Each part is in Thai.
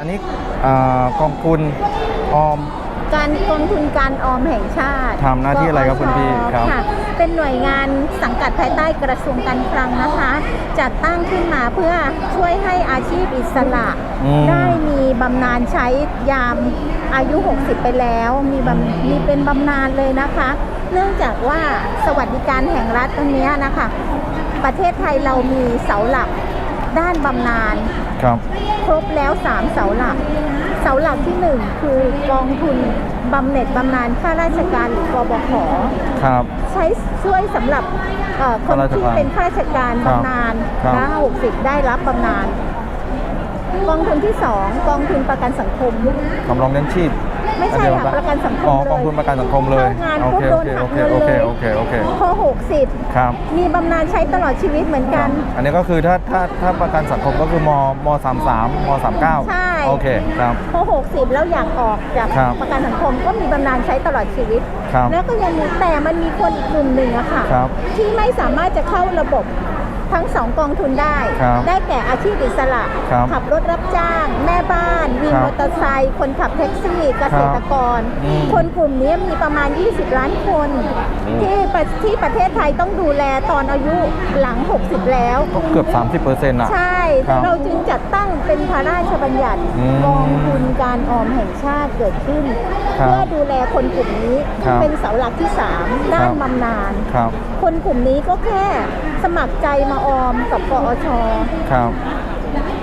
อันนี้เอ่อกองทุนออม การกองทุนการออมแห่งชาติทำหน้าที่อะไรครับคุณพี่ครับค่ะเป็นหน่วยงานสังกัดภายใต้กระทรวงการคลังนะคะ จัดตั้งขึ้นมาเพื่อช่วยให้อาชีพอิสระอืมได้มีบำนาญใช้ยามอายุ 60 ไปแล้ว มีบำมีเป็นบำนาญเลยนะคะ เนื่องจากว่าสวัสดิการแห่งรัฐตรงเนี้ยนะคะ ประเทศไทยเรามีเสาหลักด้านบำนาญครับ ครบแล้ว 3 เสาหลัก เสาหลักที่ 1 คือกองทุนบำเหน็จบำนาญข้าราชการหรือกบขครับ ใช้ช่วยสำหรับเอ่อคนข้าราชที่การเป็นข้าราชการครับบำนาญครับนะ60 ได้รับบำนาญกองทุนที่ 2 กองทุนประกันสังคมสำรองเลี้ยงชีพ ไม่ใช่อันเดียวค่ะประกันสังคมอ๋อเลยกองทุนประกันสังคมเลยเข้างานโอปุ๊บเคโดโอนเคหัโอกเคเงินโอเคเลยโอเคโอเคพอครับ60มีบำนาญใช้ตลอดชีวิตเหมือนกัน อันนี้ก็คือถ้าถ้าถ้าประกันสังคมก็คือมมสามสามมสามเก้าใช่ โอเคครับ พอ60 แล้วอยากออกจากครับประกันสังคมก็มีบำนาญใช้ตลอดชีวิต ครับแล้วก็ยังมีแต่มันมีคนอีกกลุ่มหนึ่งอะค่ะ ครับที่ไม่สามารถจะเข้าระบบ ทั้งสองกองทุนได้ ครับได้แก่อาชีพอิสระ ครับขับรถรับจ้าง แม่บ้าน วินครับมอเตอร์ไซค์คนขับแท็กซี่เกษตรกร อืมคนกลุ่มนี้มีประมาณ 20 ล้านคนอืมที่ประที่ประเทศไทยต้องดูแลตอนอายุหลัง 60 แล้วก็เกือบ 30เปอร์เซ็นต์อะ ใช่ครับเราจึงจัดตั้งเป็นพระราชบัญญัติอืมกองทุนการออมแห่งชาติเกิดขึ้น ครับเพื่อดูแลคนกลุ่มนี้ครับ เป็นเสาหลักที่ 3 ด้านครับบำนาญ ครับ คนกลุ่มนี้ก็แค่ สมัครใจมาออมกับกอชครับ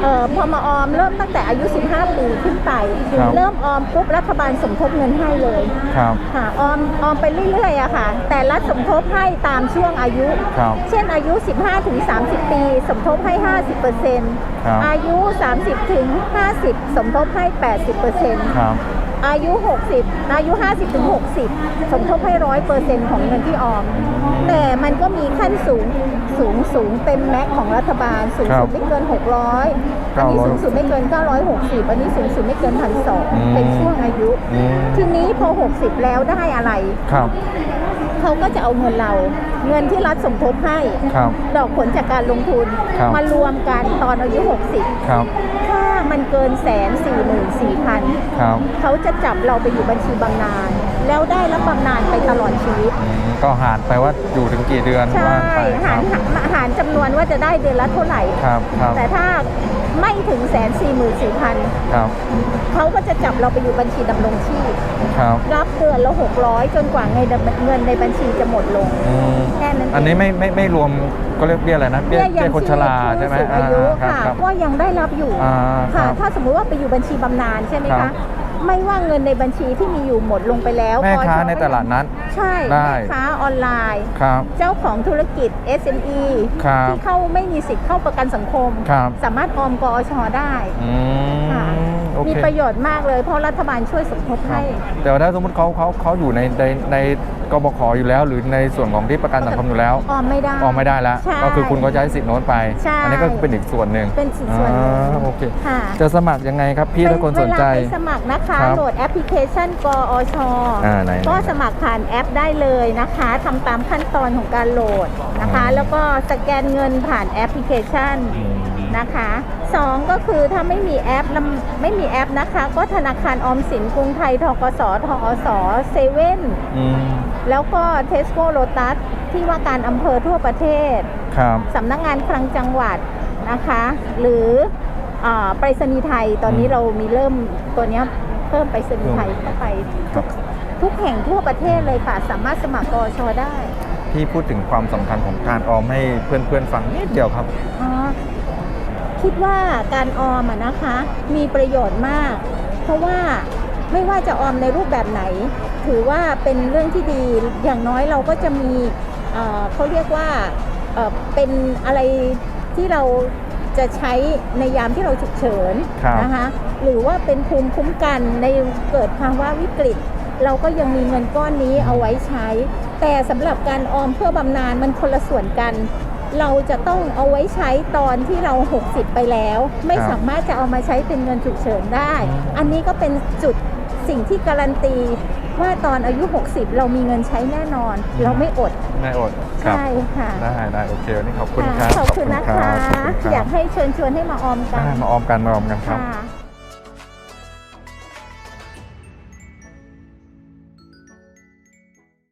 เอ่อพอมาออมเริ่มตั้งแต่อายุ 15 ปีขึ้นไป ครับเริ่มออมปุ๊บรัฐบาลสมทบเงินให้เลยครับ ค่ะออมออมไปเรื่อยๆอะค่ะ แต่รัฐสมทบให้ตามช่วงอายุ ครับ เช่นอายุ 15 ถึง 30 ปี สมทบให้ 50เปอร์เซ็นต์ครับ อายุ 30 ถึง 50 สมทบให้ 80เปอร์เซ็นต์ครับ อายุ 60 อายุ 50ถึง60 สมทบให้ร้อยเปอร์เซ็นต์ของเงินที่ออม แต่มันก็มีขั้นสูงสูงสูงเต็มแม็กของรัฐบาล สูงครัสุบดไม่เกิน 600 อันนี้สูงสุดไม่เกิน 960 อันนี้สูงสุดไม่เกินอืม1,200เป็นช่วงอายุ อืมทีนี้พอ 60 แล้วได้อะไร ครับ เขาก็จะเอาเงินเรา เงินที่รัฐสมทบให้ ครับ ดอกผลจากการลงทุน ครับ มารวมกันตอนอายุ 60 ครับ ถ้า มันเกินแสนสี่หมื่นสี่พันครับ เขาจะจับเราไปอยู่บัญชีบำนาญแล้วได้รับบำนาญไปตลอดชีวิตอืมก็หารไปว่าอยู่ถึงกี่เดือนใช่ว่าไปคหารัรบหารหารจำนวนว่าจะได้เดือนละเท่าไหร่ ครับครับแต่ถ้าไม่ถึงแสนสี่หมื่นสี่พัน ครับเขา ก็จะจับเราไปอยู่บัญชีดำรงชีพ ครับ รับเดือนละหกร้อยจนกว่าเงินเงินในบัญชีจะหมดลง อืมแค่นั้นเองอันนี้ไม่ไม่ไม่รวมก็เรียกเบี้ยอะไรนะเบี้ยเบี้เบี้ยยคนชราใช่ไหมผู้สูงอายุอ่าค่ะครับก็ยังได้รับอยู่ อ่าครัค่ะบถ้าสมมุติว่าไปอยู่บัญชีบำนาญใช่ไหมครัคะบ ไม่ว่าเงินในบัญชีที่มีอยู่หมดลงไปแล้วแม่ค้าปชในตลาดนัดใช่ได้ แม่ค้าออนไลน์ ครับเจ้าของธุรกิจ SME ครับที่เข้าไม่มีสิทธิ์เข้าประกันสังคม ครับสามารถออมกอชได้ อืค่ะม โอมีเค ประโยชน์มากเลย เพราะรัฐบาลช่วยสมทบครับให้ แต่ว่าถ้าสมมติเขาเขาเขาอยู่ในในในกบขอยู่แล้ว หรือในส่วนของที่ประกันสังคมอยู่แล้วออมไม่ได้ ออกไม่ได้แล้ว ใช่ก็คือคุณก็จะใช้สิทธิ์โน้นไป ใช่อันี้ก็คือเป็นอีกส่วนหนึ่งเป็นสิทธิ์ส่วนหนึ่ง อ่าโอเค ค่ะจะสมัครยังไงครับพี่ถ้าคนสนใจ เวลาไปสมัครนะคะ ครับโหลดแอปพลิเคชันกอชอ่าไหนก็สมัครผ่านแอปได้เลยนะคะทำตามขั้นตอนของการโหลดนะคะ อืม แล้วก็สแกนเงินผ่านแอปพลิเคชันอืมนะคะสองก็คือถ้าไม่มีแอปลำไม่มีแอปนะคะ ก็ธนาคารออมสินกรุงไทยทกสทอสเซเว่นอืมแล้วก็เทสโก้โ t ตัสที่ว่าการอำเภอทั่วประเทศครับสำนักงานคลังจังหวัดนะคะ หรืออาไปรษณีย์ไทยตอนนี้อืมเรามีเริ่มตัวเนี้ยเพิ่มไปรษณีย์ไทยเข้าไปครับทุกแห่งทั่วประเทศเลยค่ะ สามารถสมัครกอชได้ พี่พูดถึงความสำคัญของการออมให้เพื่อนๆฟังนิดเดียวครับอ๋อ คิดว่าการออมอะนะคะ มีประโยชน์มาก เพราะว่าไม่ว่าจะออมในรูปแบบไหน ถือว่าเป็นเรื่องที่ดีอย่างน้อยเราก็จะมีเอ่อเขาเรียกว่าเอ่อเป็นอะไรที่เราจะใช้ในยามที่เราฉุกเฉินครับนะคะหรือว่าเป็นภูมิคุ้มกันในเกิดภาวะวิกฤต เราก็ยังมีเงินก้อนนี้เอาไว้ใช้ แต่สำหรับการออมเพื่อบำนาญมันคนละส่วนกัน เราจะต้องเอาไว้ใช้ตอนที่เรา 60 ไปแล้ว ไม่ครับสามารถจะเอามาใช้เป็นเงินฉุกเฉินได้อืมอันนี้ก็เป็นจุดสิ่งที่การันตีว่าตอนอายุ 60 เรามีเงินใช้แน่นอน เราไม่อด ไม่อดครับใช่ค่ะ ได้ได้โอเควันนี้ขอบคุณคค่ะรับ ขอบคุณนะคะขอบคุณรับอยากให้เชิญชวนให้มาออมกันได้มาออมกันมาออมกันครับค่ะ